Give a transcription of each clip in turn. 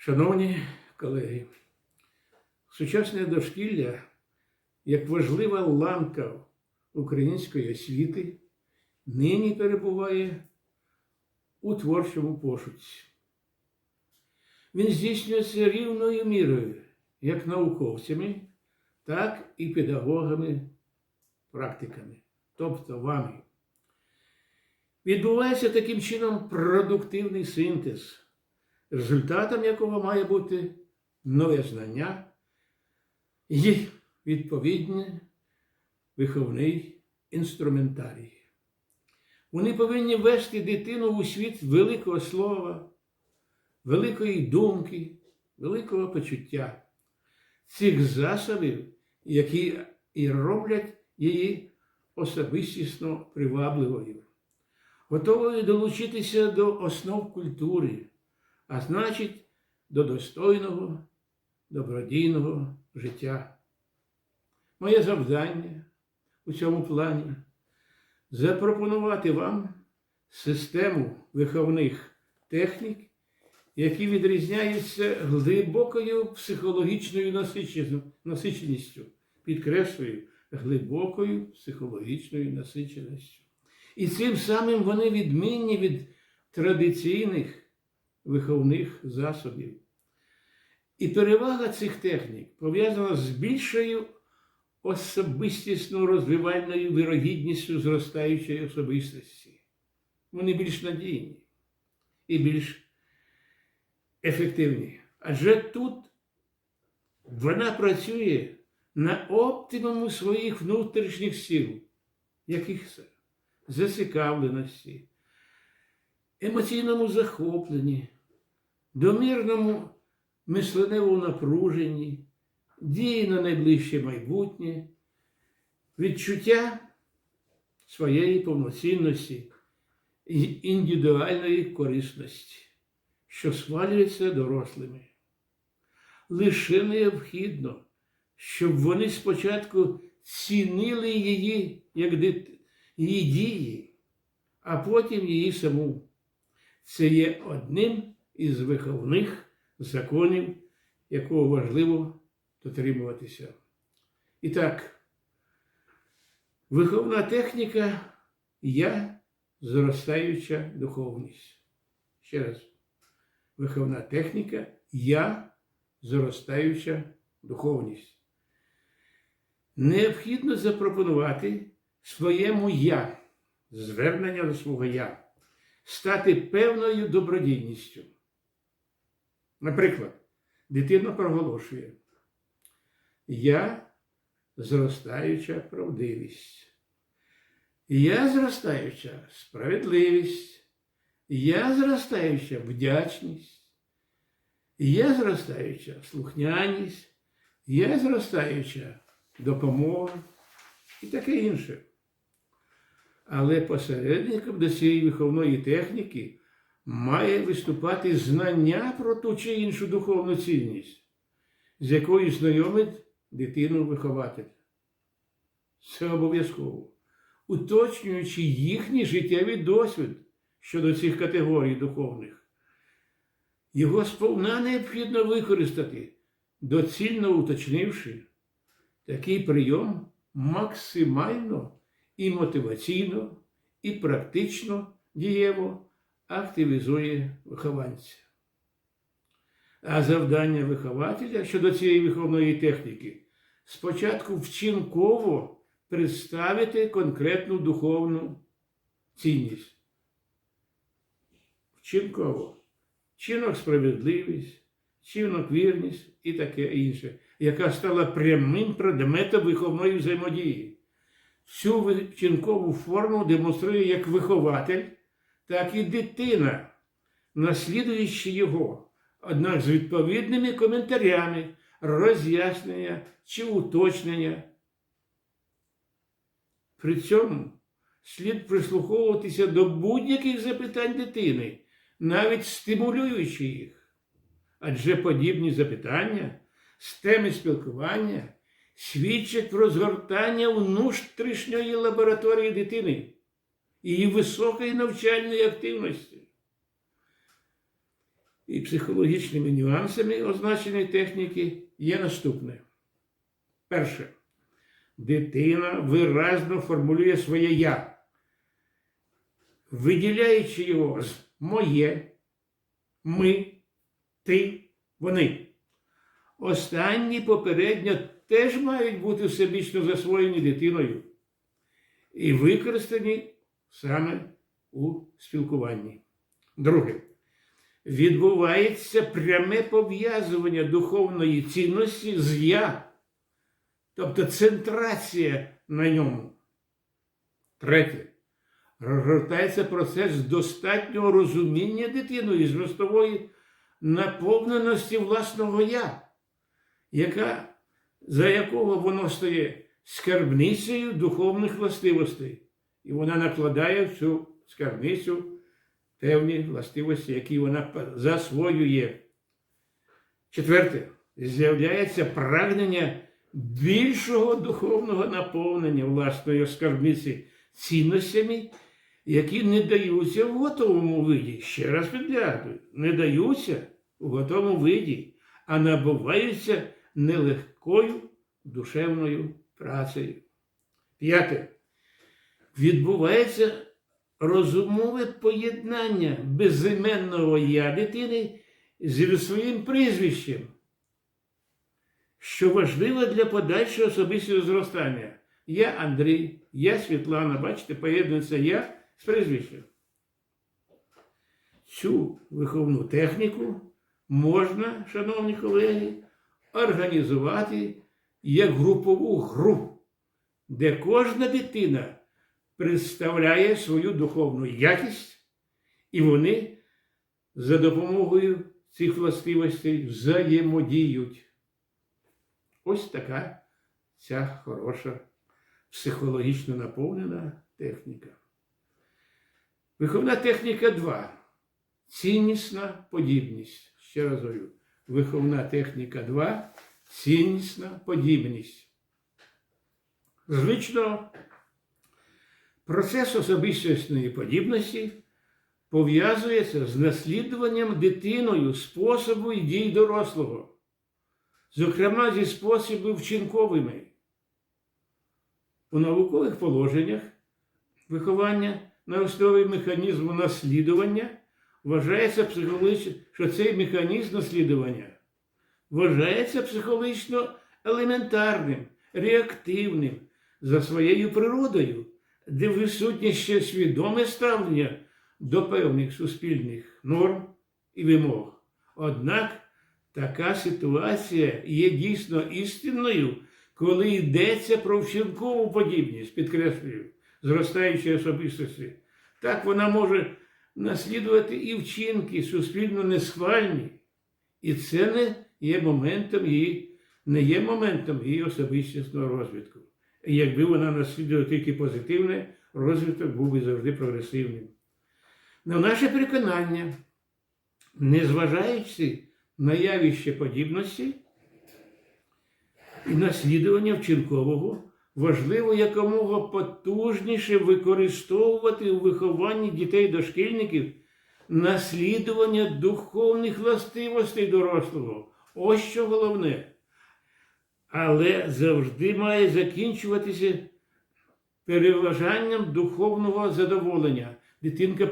Шановні колеги, сучасне дошкілля як важлива ланка української освіти нині перебуває у творчому пошуці. Він здійснюється рівною мірою як науковцями, так і педагогами-практиками, тобто вами. Відбувається таким чином продуктивний синтез, результатом якого має бути нове знання і відповідний виховний інструментарій. Вони повинні вести дитину у світ великого слова, великої думки, великого почуття, цих засобів, які і роблять її особистісно привабливою, готовою долучитися до основ культури, а значить, до достойного, добродійного життя. Моє завдання у цьому плані запропонувати вам систему виховних технік, які відрізняються глибокою психологічною насиченістю, підкреслюю, глибокою психологічною насиченістю. І цим самим вони відмінні від традиційних виховних засобів. І перевага цих технік пов'язана з більшою особистісно розвивальною вирогідністю зростаючої особистості. Вони більш надійні і більш ефективні. Адже тут вона працює на оптимуму своїх внутрішніх сил, яких це? Зацікавленості, емоційному захопленні, домірному мисленевому напруженні, дії на найближче майбутнє, відчуття своєї повноцінності і індивідуальної корисності, що свалюється дорослими. Лише необхідно, щоб вони спочатку цінили її як дит... її дії, а потім її саму. Це є одним із виховних законів, якого важливо дотримуватися. І так, виховна техніка я зростаюча духовність. Ще раз, виховна техніка я зростаюча духовність. Необхідно запропонувати своєму я, звернення до свого я, стати певною добродійністю. Наприклад, дитина проголошує Я зростаюча правдивість, я зростаюча справедливість, я зростаюча вдячність, я зростаюча слухняність, я зростаюча допомога і таке інше. Але посередником до цієї виховної техніки має виступати знання про ту чи іншу духовну цінність, з якою знайомить дитину вихователь. Це обов'язково, уточнюючи їхній життєвий досвід щодо цих категорій духовних. Його сповна необхідно використати, доцільно уточнивши, такий прийом максимально і мотиваційно, і практично дієво активізує вихованця. А завдання вихователя щодо цієї виховної техніки спочатку вчинково представити конкретну духовну цінність. Вчинково. Чинок справедливість, чинок вірність і таке інше, яка стала прямим предметом виховної взаємодії. Цю вчинкову форму демонструє як вихователь, так і дитина, наслідуючи його, однак з відповідними коментарями, роз'яснення чи уточнення. При цьому слід прислуховуватися до будь-яких запитань дитини, навіть стимулюючи їх. Адже подібні запитання з теми спілкування свідчать про згортання внутрішньої лабораторії дитини її високої навчальної активності. і психологічними нюансами означеної техніки є наступне. Перше. Дитина виразно формулює своє я, виділяючи його з моє, ми, ти, вони. Останні попередньо теж мають бути всебічно засвоєні дитиною і використані саме у спілкуванні. Друге. Відбувається пряме пов'язування духовної цінності з я, тобто центрація на ньому. Третє. Розгортається процес достатнього розуміння дитиною змістової наповненості власного я, яка, за якого воно стає скарбницею духовних властивостей. І вона накладає в цю скарбницю певні властивості, які вона засвоює. Четверте, з'являється прагнення більшого духовного наповнення власної скарбниці цінностями, які не даються в готовому виді. Ще раз підглядую, не даються у готовому виді, а набуваються нелегкою душевною працею. П'яте. Відбувається розумове поєднання безіменного я дитини зі своїм прізвищем, що важливо для подальшого особистого зростання. Я Андрій, я Світлана, бачите, поєднується я з прізвищем. Цю виховну техніку можна, шановні колеги, організувати як групову гру, де кожна дитина представляє свою духовну якість, і вони за допомогою цих властивостей взаємодіють. Ось така ця хороша психологічно наповнена техніка. Виховна техніка 2. Ціннісна подібність. Ще раз говорю. Виховна техніка 2. Ціннісна подібність. Звично процес особистісної подібності пов'язується з наслідуванням дитиною способу і дій дорослого, зокрема зі способів вчинковими. У наукових положеннях виховання на основі механізму наслідування вважається психологічно, що цей механізм наслідування вважається психологічно елементарним, реактивним за своєю природою, де висутнє ще свідоме ставлення до певних суспільних норм і вимог. Однак така ситуація є дійсно істинною, коли йдеться про вчинкову подібність, підкреслюю, зростаючої особистості. Так вона може наслідувати і вчинки суспільно несхвальні, і це не є моментом її, не є моментом її особистісного розвитку. І якби вона наслідувала тільки позитивне, розвиток був би завжди прогресивним. На наше переконання, незважаючи на явище подібності і наслідування вчинкового, важливо якомога потужніше використовувати у вихованні дітей-дошкільників наслідування духовних властивостей дорослого. Ось що головне. Але завжди має закінчуватися переважанням духовного задоволення. Дитинка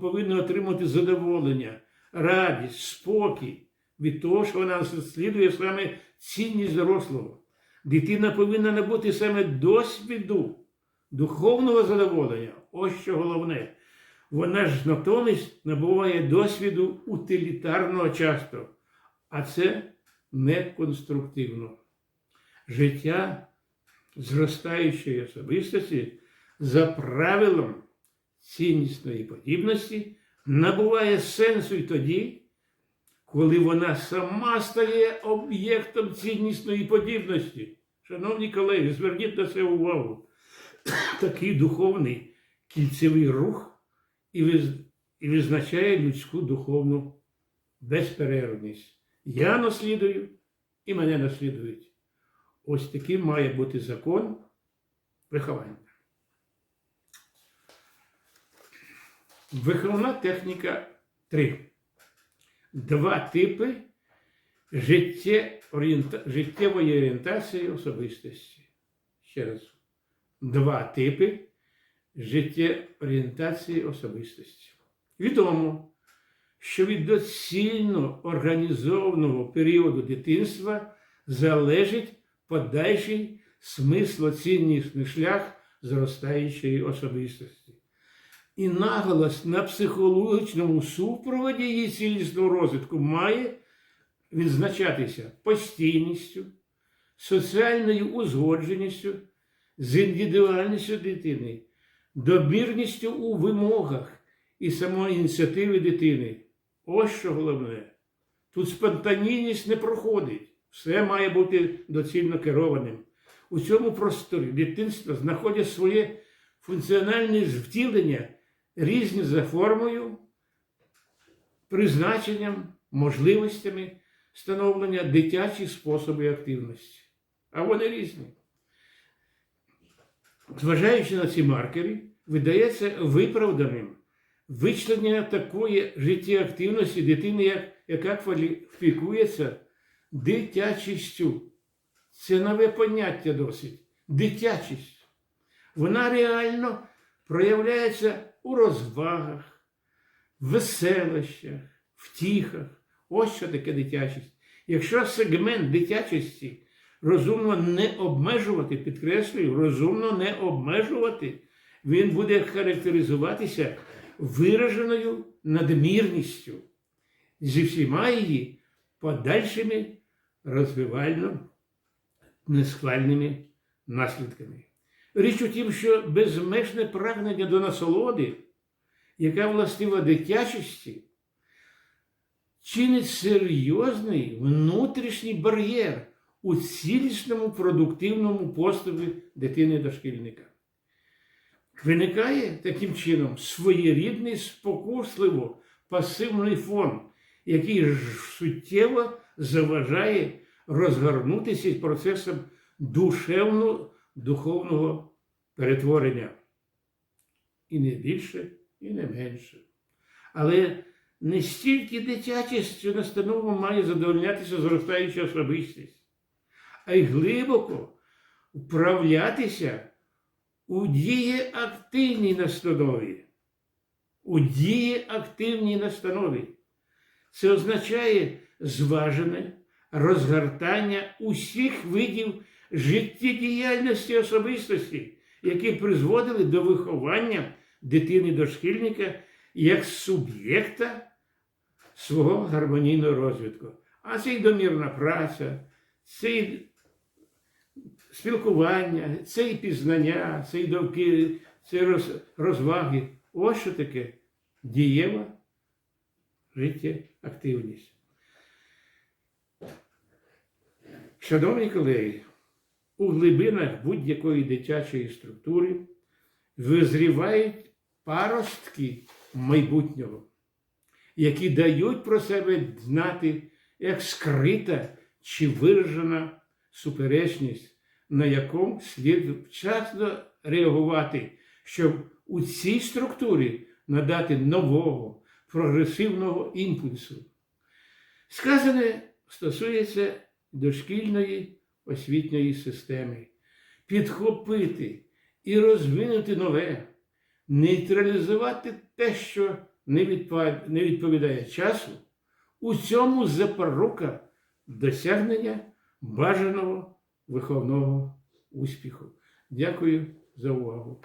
повинна отримати задоволення, радість, спокій від того, що вона наслідує саме цінність дорослого. Дитина повинна набути саме досвіду духовного задоволення. Ось що головне. Вона ж натомість набуває досвіду утилітарного часто, а це неконструктивно. Життя зростаючої особистості за правилом ціннісної подібності набуває сенсу й тоді, коли вона сама стає об'єктом ціннісної подібності. Шановні колеги, зверніть на це увагу. Такий духовний кільцевий рух і визначає людську духовну безперервність. Я наслідую і мене наслідують. Ось таким має бути закон виховання. Виховна техніка 3. два типи життєвої орієнтації особистості. Ще раз. Два типи життєорієнтації особистості. Відомо, що від доцільно організованого періоду дитинства залежить подальший смислоціннісний шлях зростаючої особистості. І наголос на психологічному супроводі її цілісного розвитку має відзначатися постійністю, соціальною узгодженістю з індивідуальністю дитини, добірністю у вимогах і самоініціативи дитини. Ось що головне. Тут спонтанійність не проходить. Все має бути доцільно керованим. У цьому просторі дитинства знаходять своє функціональне втілення різні за формою, призначенням, можливостями становлення дитячих способів активності. А вони різні. Зважаючи на ці маркери, видається виправданим вичленення такої життєактивності дитини, яка кваліфікується дитячістю. Це нове поняття досить. Дитячість. Вона реально проявляється у розвагах, веселощах, втіхах. Ось що таке дитячість. Якщо сегмент дитячості розумно не обмежувати, підкреслюю, розумно не обмежувати, він буде характеризуватися вираженою надмірністю зі всіма її подальшими розвивально несхвальними наслідками. Річ у тім, що безмежне прагнення до насолоди, яка властива дитячості, чинить серйозний внутрішній бар'єр у цілісному продуктивному поступі дитини дошкільника. Виникає таким чином своєрідний спокусливо пасивний фон, який суттєво заважає розгорнутися процесом душевно-духовного перетворення. І не більше, і не менше. Але не стільки дитячістю настанову має задовольнятися зростаюча особистість, а й глибоко вправлятися у дієактивній настанові. У дієактивній настанові. Це означає зважене розгортання усіх видів життєдіяльності особистості, які призводили до виховання дитини-дошкільника як суб'єкта свого гармонійного розвитку. А це й домірна праця, це й спілкування, це й пізнання, це й довки, це роз, розваги. Ось що таке дієва життєактивність. Шановні колеги, у глибинах будь-якої дитячої структури визрівають паростки майбутнього, які дають про себе знати як скрита чи виражена суперечність, на якому слід вчасно реагувати, щоб у цій структурі надати нового прогресивного імпульсу. Сказане стосується дошкільної освітньої системи, підхопити і розвинути нове, нейтралізувати те, що не відповідає часу, у цьому запорука досягнення бажаного виховного успіху. Дякую за увагу.